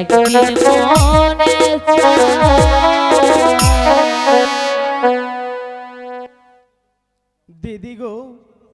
একদিন মনে দিদি গো